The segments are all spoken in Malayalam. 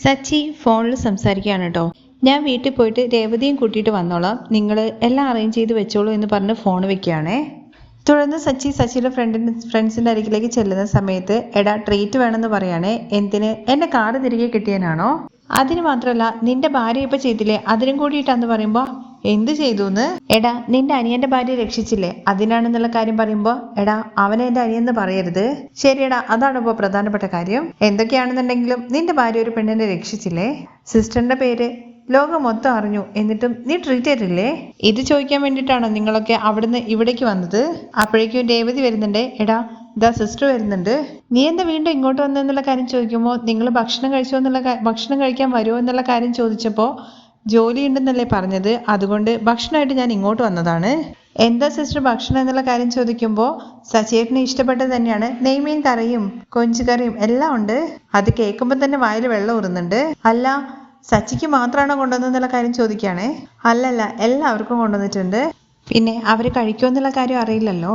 സച്ചി ഫോണിൽ സംസാരിക്കുകയാണ് കേട്ടോ. ഞാൻ വീട്ടിൽ പോയിട്ട് രേവതിയും കൂട്ടിയിട്ട് വന്നോളാം. നിങ്ങൾ എല്ലാം അറേഞ്ച് ചെയ്ത് വെച്ചോളൂ എന്ന് പറഞ്ഞ് ഫോൺ വെക്കുകയാണേ. തുടർന്ന് സച്ചി സച്ചിയുടെ ഫ്രണ്ടിന് ഫ്രണ്ട്സിന്റെ അരികിലേക്ക് ചെല്ലുന്ന സമയത്ത് എടാ ട്രീറ്റ് വേണമെന്ന് പറയുകയാണേ എന്തിന്? എന്റെ കാർഡ് തിരികെ കിട്ടിയനാണോ അതിന് മാത്രമല്ല നിന്റെ ഭാര്യ ഇപ്പൊ ചെയ്തില്ലേ? അതിനും കൂടിയിട്ടാന്ന് പറയുമ്പോ എന്ത് ചെയ്തു എന്ന് എടാ നിന്റെ അനിയന്റെ ഭാര്യ രക്ഷിച്ചില്ലേ? അതിനാണെന്നുള്ള കാര്യം പറയുമ്പോ എടാ അവനെ എന്റെ അനിയെന്ന് പറയരുത്. ശരിയെടാ അതാണ് ഇപ്പോ പ്രധാനപ്പെട്ട കാര്യം. എന്തൊക്കെയാണെന്നുണ്ടെങ്കിലും നിന്റെ ഭാര്യ ഒരു പെണ്ണിനെ രക്ഷിച്ചില്ലേ? സിസ്റ്ററിന്റെ പേര് ലോകം മൊത്തം അറിഞ്ഞു. എന്നിട്ടും നീ ട്രീറ്റ് ചെയ്തില്ലേ ഇത് ചോദിക്കാൻ വേണ്ടിയിട്ടാണോ നിങ്ങളൊക്കെ അവിടുന്ന് ഇവിടേക്ക് വന്നത്? അപ്പോഴേക്കും രേവതി വരുന്നുണ്ട്. എടാ ദാ സിസ്റ്റർ വരുന്നുണ്ട്. നീ എന്താ വീണ്ടും ഇങ്ങോട്ട് വന്നെന്നുള്ള കാര്യം ചോദിക്കുമ്പോൾ നിങ്ങൾ ഭക്ഷണം കഴിച്ചോ എന്നുള്ള ഭക്ഷണം കഴിക്കാൻ വരുമോ എന്നുള്ള കാര്യം ചോദിച്ചപ്പോൾ ജോലി ഉണ്ടെന്നല്ലേ പറഞ്ഞത്? അതുകൊണ്ട് ഭക്ഷണമായിട്ട് ഞാൻ ഇങ്ങോട്ട് വന്നതാണ്. എന്താ സിസ്റ്റർ ഭക്ഷണം എന്നുള്ള കാര്യം ചോദിക്കുമ്പോൾ സച്ചേട്ടന് ഇഷ്ടപ്പെട്ടത് തന്നെയാണ്. നെയ്മീൻ കറിയും കൊഞ്ചുകറിയും എല്ലാം ഉണ്ട്. അത് കേൾക്കുമ്പോൾ തന്നെ വായിൽ വെള്ളം ഊറുന്നുണ്ട്. അല്ല സച്ചിക്ക് മാത്രമാണോ കൊണ്ടുവന്നെന്നുള്ള കാര്യം ചോദിക്കുകയാണേ അല്ലല്ല എല്ലാവർക്കും കൊണ്ടുവന്നിട്ടുണ്ട്. പിന്നെ അവർ കഴിക്കുമെന്നുള്ള കാര്യം അറിയില്ലല്ലോ.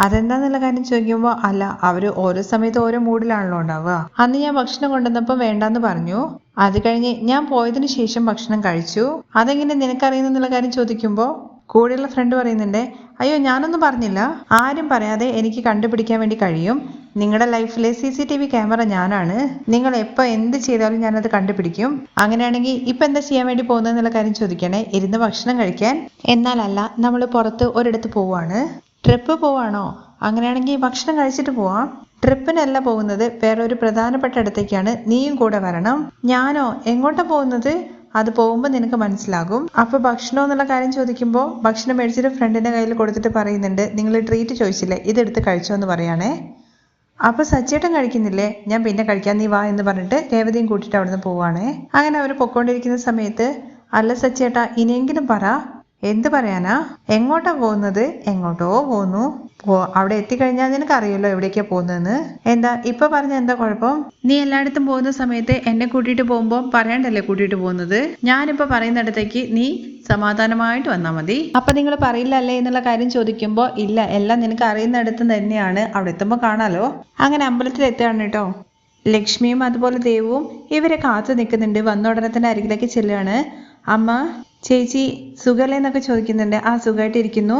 അതെന്താന്നുള്ള കാര്യം ചോദിക്കുമ്പോൾ അല്ല അവർ ഓരോ സമയത്ത് ഓരോ മൂഡിലാണല്ലോ ഉണ്ടാവുക. അന്ന് ഞാൻ ഭക്ഷണം കൊണ്ടുവന്നപ്പോൾ വേണ്ടാന്ന് പറഞ്ഞു. അത് കഴിഞ്ഞ് ഞാൻ പോയതിനു ശേഷം ഭക്ഷണം കഴിച്ചു. അതെങ്ങനെ നിനക്കറിയുന്നുള്ള കാര്യം ചോദിക്കുമ്പോൾ കൂടെയുള്ള ഫ്രണ്ട് പറയുന്നുണ്ട് അയ്യോ ഞാനൊന്നും പറഞ്ഞില്ല. ആരും പറയാതെ എനിക്ക് കണ്ടുപിടിക്കാൻ വേണ്ടി കഴിയും. നിങ്ങളുടെ ലൈഫിലെ C C T V camera ഞാനാണ്. നിങ്ങൾ എപ്പോൾ എന്ത് ചെയ്താലും ഞാനത് കണ്ടുപിടിക്കും. അങ്ങനെയാണെങ്കിൽ ഇപ്പം എന്താ ചെയ്യാൻ വേണ്ടി പോകുന്നതെന്നുള്ള കാര്യം ചോദിക്കണേ. ഇരുന്ന് ഭക്ഷണം കഴിക്കാൻ. എന്നാലല്ല നമ്മൾ പുറത്ത് ഒരിടത്ത് പോവാണ്. ട്രിപ്പ് പോവാണോ? അങ്ങനെയാണെങ്കിൽ ഭക്ഷണം കഴിച്ചിട്ട് പോവാം. ട്രിപ്പിനല്ല പോകുന്നത് വേറെ ഒരു പ്രധാനപ്പെട്ട ഇടത്തേക്കാണ് നീയും കൂടെ വരണം. ഞാനോ? എങ്ങോട്ടാ പോകുന്നത്? അത് പോകുമ്പോൾ നിനക്ക് മനസ്സിലാകും. അപ്പൊ ഭക്ഷണം എന്നുള്ള കാര്യം ചോദിക്കുമ്പോൾ ഭക്ഷണം മേടിച്ചിട്ട് ഫ്രണ്ടിന്റെ കയ്യിൽ കൊടുത്തിട്ട് പറയുന്നുണ്ട്. നിങ്ങൾ ട്രീറ്റ് ചോദിച്ചില്ലേ? ഇതെടുത്ത് കഴിച്ചോ എന്ന് പറയാണേ. അപ്പൊ സച്ചേട്ടൻ കഴിക്കുന്നില്ലേ? ഞാൻ പിന്നെ കഴിക്കാൻ നീ വാ എന്ന് പറഞ്ഞിട്ട് രേവതിയും കൂട്ടിയിട്ട് അവിടുന്ന് പോവാണേ. അങ്ങനെ അവർ പൊക്കോണ്ടിരിക്കുന്ന സമയത്ത് അല്ല സച്ചേട്ടാ ഇനിയെങ്കിലും പറ. എന്ത് പറയാനാ? എങ്ങോട്ടാ പോകുന്നത്? എങ്ങോട്ടോ പോന്നു അവിടെ എത്തിക്കഴിഞ്ഞാൽ നിനക്ക് അറിയല്ലോ എവിടേക്കാ പോകുന്നതെന്ന്. എന്താ ഇപ്പൊ പറഞ്ഞ എന്താ കുഴപ്പം? നീ എല്ലായിടത്തും പോകുന്ന സമയത്ത് എന്നെ കൂട്ടിയിട്ട് പോകുമ്പോൾ പറയണ്ടല്ലേ കൂട്ടിയിട്ട് പോകുന്നത്? ഞാനിപ്പോ പറയുന്നിടത്തേക്ക് നീ സമാധാനമായിട്ട് വന്നാ മതി. അപ്പൊ നിങ്ങൾ പറയില്ല അല്ലേ എന്നുള്ള കാര്യം ചോദിക്കുമ്പോൾ ഇല്ല എല്ലാം നിനക്ക് അറിയുന്നിടത്ത് തന്നെയാണ്. അവിടെ എത്തുമ്പോൾ കാണാലോ. അങ്ങനെ അമ്പലത്തിൽ എത്തുകയാണ് കേട്ടോ. ലക്ഷ്മിയും അതുപോലെ ദേവും ഇവരെ കാത്തു നിൽക്കുന്നുണ്ട്. വന്ന ഉടനെ തന്നെ അരികിലേക്ക് ചെല്ലുകയാണ്. അമ്മ ചേച്ചി സുഖല്ലേ എന്നൊക്കെ ചോദിക്കുന്നുണ്ട്. ആ സുഖമായിട്ടിരിക്കുന്നു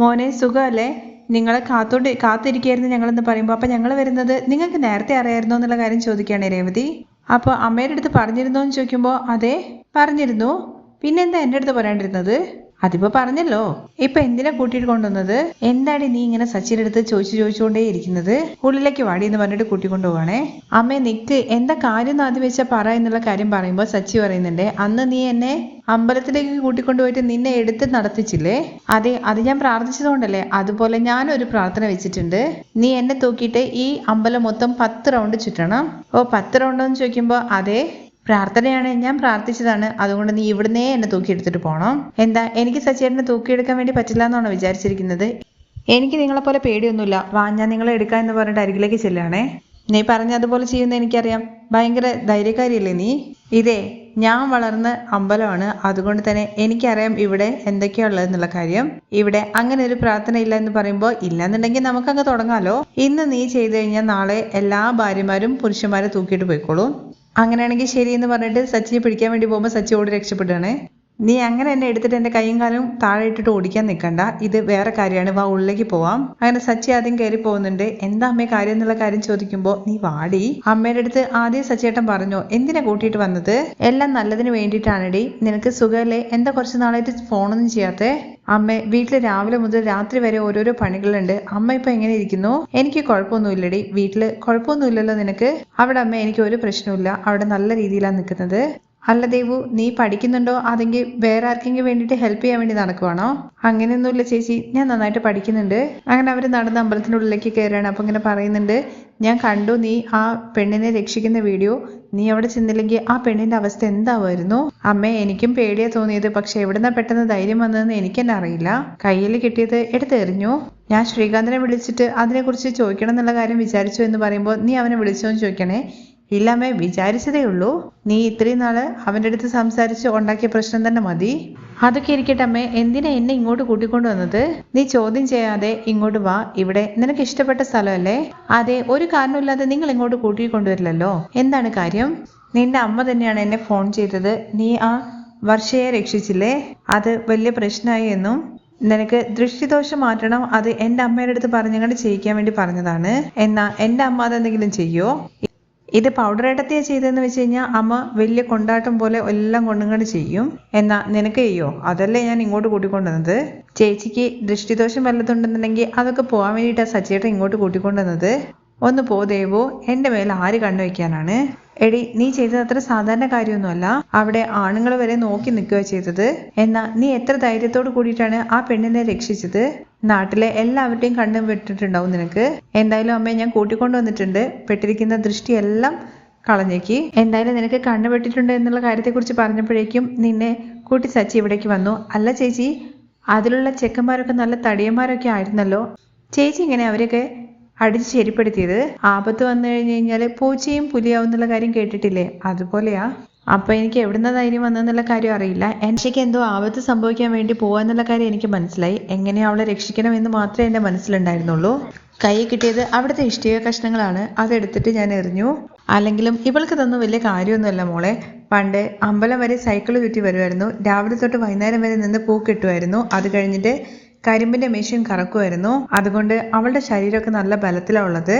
മോനെ സുഖമല്ലേ നിങ്ങളെ കാത്തോണ്ട് കാത്തിരിക്കുകയായിരുന്നു ഞങ്ങളെന്ന് പറയുമ്പോൾ അപ്പം ഞങ്ങൾ വരുന്നത് നിങ്ങൾക്ക് നേരത്തെ അറിയായിരുന്നോ എന്നുള്ള കാര്യം ചോദിക്കുകയാണ് രേവതി. അപ്പോൾ അമ്മയുടെ അടുത്ത് പറഞ്ഞിരുന്നോ എന്ന് ചോദിക്കുമ്പോൾ അതെ പറഞ്ഞിരുന്നു. പിന്നെന്താ എന്റെ അടുത്ത് പറയാണ്ടിരുന്നത്? അതിപ്പോ പറഞ്ഞല്ലോ. ഇപ്പൊ എന്തിനാ കൂട്ടിയിട്ട് കൊണ്ടുവന്നത്? എന്താടി നീ ഇങ്ങനെ സച്ചിയുടെ അടുത്ത് ചോദിച്ചു ചോദിച്ചുകൊണ്ടേ ഇരിക്കുന്നത്? ഉള്ളിലേക്ക് വാടി എന്ന് പറഞ്ഞിട്ട് കൂട്ടിക്കൊണ്ടു പോവാണേ. അമ്മേ നിക്ക് എന്താ കാര്യം ആദ്യം വെച്ചാ പറ എന്നുള്ള കാര്യം പറയുമ്പോൾ സച്ചി പറയുന്നുണ്ട് അന്ന് നീ എന്നെ അമ്പലത്തിലേക്ക് കൂട്ടിക്കൊണ്ടുപോയിട്ട് നിന്നെ എടുത്ത് നടത്തിച്ചില്ലേ? അതെ അത് ഞാൻ പ്രാർത്ഥിച്ചതുകൊണ്ടല്ലേ. അതുപോലെ ഞാനൊരു പ്രാർത്ഥന വെച്ചിട്ടുണ്ട്. നീ എന്നെ തൂക്കിയിട്ട് ഈ അമ്പലം മൊത്തം പത്ത് റൗണ്ട് ചുറ്റണം. ഓ പത്ത് റൗണ്ട് എന്ന് ചോദിക്കുമ്പോൾ അതെ പ്രാർത്ഥനയാണ് ഞാൻ പ്രാർത്ഥിച്ചതാണ്. അതുകൊണ്ട് നീ ഇവിടുന്നേ എന്നെ തൂക്കിയെടുത്തിട്ട് പോണം. എന്താ എനിക്ക് സച്ചേട്ടനെ തൂക്കിയെടുക്കാൻ വേണ്ടി പറ്റില്ല എന്നാണോ വിചാരിച്ചിരിക്കുന്നത്? എനിക്ക് നിങ്ങളെപ്പോലെ പേടിയൊന്നുമില്ല. വാ ഞാൻ നിങ്ങളെ എടുക്കാം എന്ന് പറഞ്ഞിട്ട് അരികിലേക്ക് ചെല്ലുകയാണേ. നീ പറഞ്ഞ അതുപോലെ ചെയ്യുന്ന എനിക്കറിയാം. ഭയങ്കര ധൈര്യക്കാരിയല്ലേ നീ? ഇതേ ഞാൻ വളർന്ന അമ്പലമാണ്. അതുകൊണ്ട് തന്നെ എനിക്കറിയാം ഇവിടെ എന്തൊക്കെയാ ഉള്ളതെന്നുള്ള കാര്യം. ഇവിടെ അങ്ങനെ ഒരു പ്രാർത്ഥന ഇല്ല എന്ന് പറയുമ്പോൾ ഇല്ലെന്നുണ്ടെങ്കിൽ നമുക്കങ്ങ് തുടങ്ങാലോ. ഇന്ന് നീ ചെയ്തു കഴിഞ്ഞാൽ നാളെ എല്ലാ ഭാര്യമാരും പുരുഷന്മാരെ തൂക്കിയിട്ട് പോയിക്കോളും. അങ്ങനെയാണെങ്കിൽ ശരി എന്ന് പറഞ്ഞിട്ട് സച്ചിനെ പിടിക്കാൻ വേണ്ടി പോകുമ്പോൾ സച്ചി ഓടി രക്ഷപ്പെടുകയാണ് നീ അങ്ങനെ എന്നെ എടുത്തിട്ട് എന്റെ കൈയും കാലും താഴെ ഇട്ടിട്ട് ഓടിക്കാൻ നിൽക്കണ്ട ഇത് വേറെ കാര്യമാണ്. വാ ഉള്ളിലേക്ക് പോവാം. അങ്ങനെ സച്ചി ആദ്യം കയറി പോകുന്നുണ്ട്. എന്താ അമ്മേ കാര്യം എന്നുള്ള കാര്യം ചോദിക്കുമ്പോൾ നീ വാടി. അമ്മയുടെ അടുത്ത് ആദ്യം സച്ചിയേട്ടൻ പറഞ്ഞു എന്തിനാ കൂട്ടിയിട്ട് വന്നത്? എല്ലാം നല്ലതിന് വേണ്ടിയിട്ടാണെടി. നിനക്ക് സുഖമല്ലേ എന്താ കുറച്ച് നാളായിട്ട് ഫോണൊന്നും ചെയ്യാത്തെ? അമ്മ വീട്ടിൽ രാവിലെ മുതൽ രാത്രി വരെ ഓരോരോ പണികളുണ്ട്. അമ്മ ഇപ്പൊ എങ്ങനെ ഇരിക്കുന്നു? എനിക്ക് കുഴപ്പമൊന്നുമില്ലടി. വീട്ടിൽ കുഴപ്പമൊന്നുമില്ലല്ലോ നിനക്ക്? അവിടെ അമ്മ എനിക്ക് ഒരു പ്രശ്നമില്ല അവിടെ നല്ല രീതിയിലാണ് നിൽക്കുന്നത്. അല്ല ദേവു നീ പഠിക്കുന്നുണ്ടോ? അതെങ്കിൽ വേറെ ആർക്കെങ്കിലും വേണ്ടിട്ട് ഹെൽപ്പ് ചെയ്യാൻ വേണ്ടി നടക്കുവാണോ? അങ്ങനെയൊന്നുമില്ല ചേച്ചി ഞാൻ നന്നായിട്ട് പഠിക്കുന്നുണ്ട്. അങ്ങനെ അവർ നടന്ന് അമ്പലത്തിനുള്ളിലേക്ക് കയറുകയാണ്. അപ്പം ഇങ്ങനെ പറയുന്നുണ്ട് ഞാൻ കണ്ടു നീ ആ പെണ്ണിനെ രക്ഷിക്കുന്ന വീഡിയോ നീ അവിടെ ചെന്നില്ലെങ്കിൽ ആ പെണ്ണിന്റെ അവസ്ഥ എന്താവായിരുന്നു അമ്മ എനിക്കും പേടിയാ തോന്നിയത്. പക്ഷെ എവിടുന്ന പെട്ടെന്ന് ധൈര്യം വന്നതെന്ന് എനിക്ക് തന്നെ അറിയില്ല. കയ്യിൽ കിട്ടിയത് എടുത്തെറിഞ്ഞു ഞാൻ ശ്രീകാന്തിനെ വിളിച്ചിട്ട് അതിനെക്കുറിച്ച് ചോദിക്കണം എന്നുള്ള കാര്യം വിചാരിച്ചു എന്ന് പറയുമ്പോൾ നീ അവനെ വിളിച്ചോ എന്ന് ചോദിക്കണേ. ഇല്ലമ്മേ വിചാരിച്ചതേ ഉള്ളൂ. നീ ഇത്രയും നാൾ അവന്റെ അടുത്ത് സംസാരിച്ച് ഉണ്ടാക്കിയ പ്രശ്നം തന്നെ മതി. അതൊക്കെ ഇരിക്കട്ടെ അമ്മേ. എന്തിനാ എന്നെ ഇങ്ങോട്ട് കൂട്ടിക്കൊണ്ടു വന്നത്? നീ ചോദ്യം ചെയ്യാതെ ഇങ്ങോട്ട് വാ. ഇവിടെ നിനക്ക് ഇഷ്ടപ്പെട്ട സ്ഥലമല്ലേ? അതെ ഒരു കാരണമില്ലാതെ നിങ്ങൾ ഇങ്ങോട്ട് കൂട്ടിക്കൊണ്ടുവരില്ലല്ലോ. എന്താണ് കാര്യം? നിന്റെ അമ്മ തന്നെയാണ് എന്നെ ഫോൺ ചെയ്തത്. നീ ആ വർഷയെ രക്ഷിച്ചില്ലേ? അത് വലിയ പ്രശ്നമായി എന്നും നിനക്ക് ദൃഷ്ടിദോഷം മാറ്റണം. അത് എന്റെ അമ്മയുടെ അടുത്ത് പറഞ്ഞങ്ങോട്ട് ചെയ്യിക്കാൻ വേണ്ടി പറഞ്ഞതാണ്. എന്നാ എന്റെ അമ്മ അതെന്തെങ്കിലും ചെയ്യോ? ഇത് പൗഡർ ഇടത്തിയാ ചെയ്തതെന്ന് വെച്ച് കഴിഞ്ഞാൽ അമ്മ വലിയ കൊണ്ടാട്ടം പോലെ എല്ലാം കൊണ്ടുങ്ങോട്ട് ചെയ്യും. എന്നാ നിനക്ക് ചെയ്യോ? അതല്ലേ ഞാൻ ഇങ്ങോട്ട് കൂട്ടിക്കൊണ്ടുവന്നത്. ചേച്ചിക്ക് ദൃഷ്ടിദോഷം വല്ലതുണ്ടെന്നുണ്ടെങ്കിൽ അതൊക്കെ പോകാൻ വേണ്ടിയിട്ടാണ് സച്ചേട്ടൻ ഇങ്ങോട്ട് കൂട്ടിക്കൊണ്ടുവന്നത്. ഒന്ന് പോ ദേവോ എന്റെ മേലെ ആര് കണ്ണു വെക്കാനാണ്? എടി നീ ചെയ്തത് അത്ര സാധാരണ കാര്യമൊന്നുമല്ല. അവിടെ ആണുങ്ങൾ വരെ നോക്കി നിൽക്കുക ചെയ്തത്. എന്നാ നീ എത്ര ധൈര്യത്തോട് കൂടിയിട്ടാണ് ആ പെണ്ണിനെ രക്ഷിച്ചത്? നാട്ടിലെ എല്ലാവരുടെയും കണ്ണു വിട്ടിട്ടുണ്ടാവും നിനക്ക്. എന്തായാലും അമ്മയെ ഞാൻ കൂട്ടിക്കൊണ്ടു വന്നിട്ടുണ്ട്. പെട്ടിരിക്കുന്ന ദൃഷ്ടിയെല്ലാം കളഞ്ഞേക്ക്. എന്തായാലും നിനക്ക് കണ്ണു വെട്ടിട്ടുണ്ട് എന്നുള്ള കാര്യത്തെക്കുറിച്ച് പറഞ്ഞപ്പോഴേക്കും നിന്നെ കൂട്ടി സച്ചി ഇവിടേക്ക് വന്നു. അല്ല ചേച്ചി അതിലുള്ള ചെക്കന്മാരൊക്കെ നല്ല തടിയന്മാരൊക്കെ ആയിരുന്നല്ലോ. ചേച്ചി ഇങ്ങനെ അവരൊക്കെ? അടിച്ച് ശരിപ്പെടുത്തിയത്. ആപത്ത് വന്നു കഴിഞ്ഞു കഴിഞ്ഞാൽ പൂച്ചയും പുലിയാവും എന്നുള്ള കാര്യം കേട്ടിട്ടില്ലേ? അതുപോലെയാ. അപ്പൊ എനിക്ക് എവിടുന്ന ധൈര്യം വന്നെന്നുള്ള കാര്യം അറിയില്ല. എനിക്ക് എന്തോ ആപത്ത് സംഭവിക്കാൻ വേണ്ടി പോവാന്നുള്ള കാര്യം എനിക്ക് മനസ്സിലായി. എങ്ങനെയാ അവളെ രക്ഷിക്കണം എന്ന് മാത്രമേ എന്റെ മനസ്സിലുണ്ടായിരുന്നുള്ളൂ. കൈ കിട്ടിയത് അവിടുത്തെ ഇഷ്ടിക കഷ്ണങ്ങളാണ്. അതെടുത്തിട്ട് ഞാൻ എറിഞ്ഞു. അല്ലെങ്കിലും ഇവൾക്ക് തന്നു വലിയ കാര്യമൊന്നുമല്ല മോളെ. പണ്ട് അമ്പലം വരെ സൈക്കിൾ ചുറ്റി വരുമായിരുന്നു. രാവിലെ തൊട്ട് വൈകുന്നേരം വരെ നിന്ന് പൂ കിട്ടുമായിരുന്നു. അത് കഴിഞ്ഞിട്ട് കരിമ്പിന്റെ മെഷീൻ കറക്കുമായിരുന്നു അതുകൊണ്ട് അവളുടെ ശരീരമൊക്കെ നല്ല ബലത്തിലാണ് ഉള്ളത്.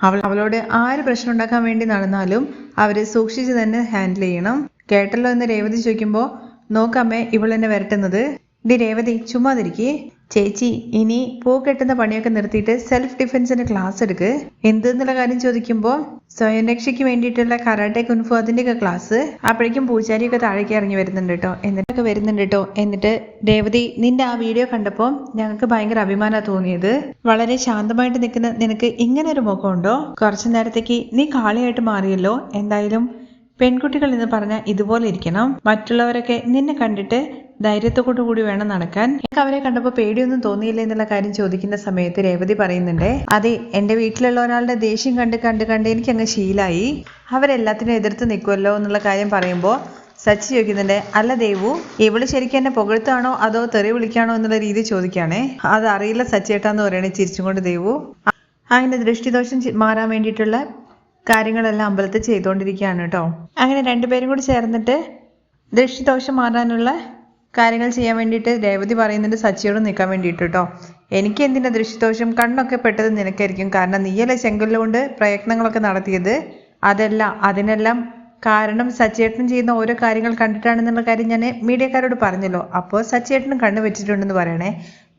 അവൾ അവളോട് ആര് പ്രശ്നം ഉണ്ടാക്കാൻ വേണ്ടി നടന്നാലും അവരെ സൂക്ഷിച്ച് തന്നെ ഹാൻഡിൽ ചെയ്യണം. കേട്ടല്ലോ എന്ന് രേവതി ചോദിക്കുമ്പോൾ നോക്കാമേ ഇവൾ എന്നെ വരട്ടുന്നത്. ഡി രേവതി ചുമ്മാതിരിക്കേ. ചേച്ചി ഇനി പൂ കെട്ടുന്ന പണിയൊക്കെ നിർത്തിയിട്ട് സെൽഫ് ഡിഫൻസിന് ക്ലാസ് എടുക്ക്. എന്തെന്നുള്ള കാര്യം ചോദിക്കുമ്പോൾ സ്വയം രക്ഷയ്ക്ക് വേണ്ടിയിട്ടുള്ള കരാട്ടെ കുൻഫു അതിന്റെയൊക്കെ ക്ലാസ് അപ്പോഴേക്കും പൂജാരിയൊക്കെ താഴേക്ക് ഇറങ്ങി വരുന്നുണ്ട് കേട്ടോ. എന്നിട്ടൊക്കെ വരുന്നുണ്ട് കേട്ടോ? എന്നിട്ട് രേവതി നിന്റെ ആ വീഡിയോ കണ്ടപ്പോൾ ഞങ്ങൾക്ക് ഭയങ്കര അഭിമാനമാണ് തോന്നിയത്. വളരെ ശാന്തമായിട്ട് നിൽക്കുന്ന നിനക്ക് ഇങ്ങനെ ഒരു മുഖമുണ്ടോ? കുറച്ചു നേരത്തേക്ക് നീ കാളിയായിട്ട് മാറിയല്ലോ. എന്തായാലും പെൺകുട്ടികൾ എന്ന് പറഞ്ഞാൽ ഇതുപോലെ ഇരിക്കണം. മറ്റുള്ളവരൊക്കെ നിന്നെ കണ്ടിട്ട് ധൈര്യത്തോടു കൂടി വേണം നടക്കാൻ. എനിക്ക് അവരെ കണ്ടപ്പോൾ പേടിയൊന്നും തോന്നിയില്ല എന്നുള്ള കാര്യം ചോദിക്കുന്ന സമയത്ത് രേവതി പറയുന്നുണ്ട് അതെ എന്റെ വീട്ടിലുള്ള ഒരാളുടെ ദേഷ്യം കണ്ട് കണ്ട് കണ്ട് എനിക്ക് അങ്ങ് ശീലായി. അവരെല്ലാത്തിനും എതിർത്ത് നിൽക്കുമല്ലോ എന്നുള്ള കാര്യം പറയുമ്പോൾ സച്ചി ചോദിക്കുന്നുണ്ട് അല്ല ദേവു ഇവൾ ശരിക്കും എന്നെ പുകഴ്ത്താണോ അതോ തെറി വിളിക്കാണോ എന്നുള്ള രീതി ചോദിക്കുകയാണേ. അത് അറിയില്ല സച്ചേട്ടാന്ന് പറയണേ ചിരിച്ചും കൊണ്ട് ദേവു. അങ്ങനെ ദൃഷ്ടിദോഷം മാറാൻ വേണ്ടിയിട്ടുള്ള കാര്യങ്ങളെല്ലാം അമ്പലത്തിൽ ചെയ്തുകൊണ്ടിരിക്കുകയാണ് കേട്ടോ. അങ്ങനെ രണ്ടുപേരും കൂടി ചേർന്നിട്ട് ദൃഷ്ടിദോഷം മാറാനുള്ള കാര്യങ്ങൾ ചെയ്യാൻ വേണ്ടിയിട്ട് രേവതി പറയുന്നുണ്ട് സച്ചിയോട് നിൽക്കാൻ വേണ്ടിയിട്ട് കേട്ടോ എനിക്ക് എന്തിനാ ദൃഷ്ടിദോഷം കണ്ണൊക്കെ പെട്ടത് നിനക്കായിരിക്കും. കാരണം നീയല്ലേ ചെങ്കല്ലുകൊണ്ട് പ്രയത്നങ്ങളൊക്കെ നടത്തിയത്? അതല്ല അതിനെല്ലാം കാരണം സച്ചേട്ടൻ ചെയ്യുന്ന ഓരോ കാര്യങ്ങൾ കണ്ടിട്ടാണെന്നുള്ള കാര്യം ഞാൻ മീഡിയക്കാരോട് പറഞ്ഞല്ലോ. അപ്പോൾ സച്ചേട്ടനും കണ്ണ് വെച്ചിട്ടുണ്ടെന്ന് പറയണേ.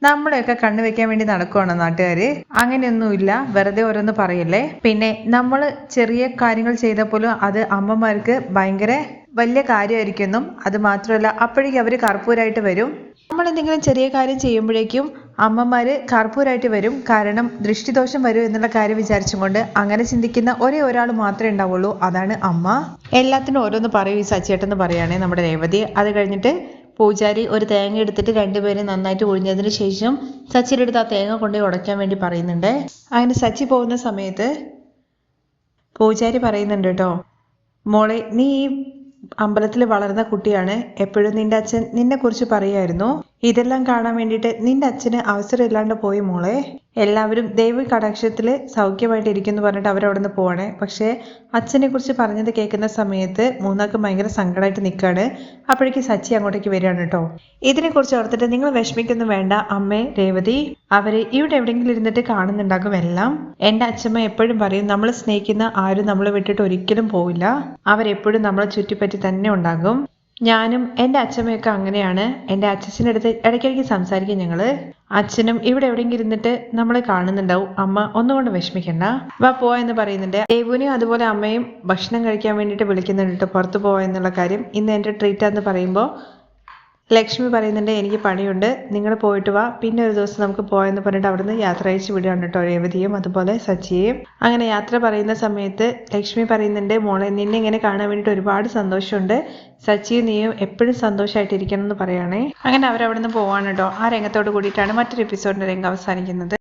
നമ്മളെയൊക്കെ കണ്ണു വെക്കാൻ വേണ്ടി നടക്കുവാണോ നാട്ടുകാര്? അങ്ങനെയൊന്നുമില്ല. വെറുതെ ഓരോന്ന് പറയല്ലേ. പിന്നെ നമ്മൾ ചെറിയ കാര്യങ്ങൾ ചെയ്ത പോലും അത് അമ്മമാർക്ക് ഭയങ്കര വലിയ കാര്യമായിരിക്കും അത് മാത്രമല്ല അപ്പോഴേക്കും അവർ കർപ്പൂരായിട്ട് വരും. നമ്മൾ എന്തെങ്കിലും ചെറിയ കാര്യം ചെയ്യുമ്പോഴേക്കും അമ്മമാര് കർപ്പൂരായിട്ട് വരും. കാരണം ദൃഷ്ടിദോഷം വരും എന്നുള്ള കാര്യം വിചാരിച്ചും കൊണ്ട് അങ്ങനെ ചിന്തിക്കുന്ന ഒരേ ഒരാൾ മാത്രമേ ഉണ്ടാവുള്ളൂ. അതാണ് അമ്മ. എല്ലാത്തിനും ഓരോന്ന് പറയും ഈ സച്ചേട്ടെന്ന് പറയുകയാണെ നമ്മുടെ രേവതി. അത് കഴിഞ്ഞിട്ട് പൂജാരി ഒരു തേങ്ങ എടുത്തിട്ട് രണ്ടുപേരും നന്നായിട്ട് ഒഴിഞ്ഞതിന് ശേഷം സച്ചിയുടെ അടുത്ത് ആ തേങ്ങ കൊണ്ടുപോയി ഉടയ്ക്കാൻ വേണ്ടി പറയുന്നുണ്ട്. അങ്ങനെ സച്ചി പോകുന്ന സമയത്ത് പൂജാരി പറയുന്നുണ്ട് കേട്ടോ മോളെ നീ ഈ അമ്പലത്തിൽ വളർന്ന കുട്ടിയാണ്. എപ്പോഴും നിന്റെ അച്ഛൻ നിന്നെക്കുറിച്ച് പറയായിരുന്നു. ഇതെല്ലാം കാണാൻ വേണ്ടിയിട്ട് നിന്റെ അച്ഛന് അവസരം ഇല്ലാണ്ട് പോയി മോളെ. എല്ലാവരും ദൈവ സൗഖ്യമായിട്ട് ഇരിക്കുന്നു പറഞ്ഞിട്ട് അവരവിടെ നിന്ന് പോവാണ്. പക്ഷേ അച്ഛനെ കുറിച്ച് പറഞ്ഞത് കേൾക്കുന്ന സമയത്ത് മൂന്നാൾക്ക് ഭയങ്കര സങ്കടമായിട്ട് നിൽക്കുകയാണ് അപ്പോഴേക്ക് സച്ചി അങ്ങോട്ടേക്ക് വരികയാണ് കേട്ടോ. ഇതിനെക്കുറിച്ച് ഓർത്തിട്ട് നിങ്ങൾ വിഷമിക്കൊന്നും വേണ്ട അമ്മേ രേവതി. അവരെ ഇവിടെ എവിടെയെങ്കിലും ഇരുന്നിട്ട് കാണുന്നുണ്ടാകും എല്ലാം. എന്റെ അച്ഛമ്മ എപ്പോഴും പറയും നമ്മൾ സ്നേഹിക്കുന്ന ആരും നമ്മളെ വിട്ടിട്ട് ഒരിക്കലും പോവില്ല. അവരെപ്പോഴും നമ്മളെ ചുറ്റിപ്പറ്റി തന്നെ ഉണ്ടാകും. ഞാനും എന്റെ അച്ഛമ്മയൊക്കെ അങ്ങനെയാണ്. എന്റെ അച്ഛന്റെ അടുത്ത് ഇടയ്ക്കിടയ്ക്ക് സംസാരിക്കും ഞങ്ങൾ അച്ഛനും ഇവിടെ എവിടെയെങ്കിലും ഇരുന്നിട്ട് നമ്മളെ കാണുന്നുണ്ടാവും. അമ്മ ഒന്നുകൊണ്ട് വിഷമിക്കണ്ട. വാ പോവാ എന്ന് പറയുന്നുണ്ട്. ദേവുവിനെയും അതുപോലെ അമ്മയും ഭക്ഷണം കഴിക്കാൻ വേണ്ടിയിട്ട് വിളിക്കുന്നുണ്ട്. പുറത്ത് പോവാ എന്നുള്ള കാര്യം ഇന്ന് എന്റെ ട്രീറ്റാന്ന് പറയുമ്പോൾ ലക്ഷ്മി പറയുന്നുണ്ട് എനിക്ക് പണിയുണ്ട്. നിങ്ങൾ പോയിട്ട് വാ. പിന്നെ ഒരു ദിവസം നമുക്ക് പോയെന്ന് പറഞ്ഞിട്ട് അവിടുന്ന് യാത്ര അയച്ച് വിടുകയാണ് കേട്ടോ രേവതിയും അതുപോലെ സച്ചിയെയും അങ്ങനെ യാത്ര പറയുന്ന സമയത്ത് ലക്ഷ്മി പറയുന്നുണ്ട് മോളെ നിന്നെ ഇങ്ങനെ കാണാൻ വേണ്ടിയിട്ട് ഒരുപാട് സന്തോഷമുണ്ട്. സച്ചിയും നീയും എപ്പോഴും സന്തോഷമായിട്ടിരിക്കണം എന്ന് പറയുകയാണേ അങ്ങനെ അവരവിടുന്ന് പോവാണ് കേട്ടോ. ആ രംഗത്തോട് കൂടിയിട്ടാണ് മറ്റൊരു എപ്പിസോഡിന്റെ രംഗം അവസാനിക്കുന്നത്.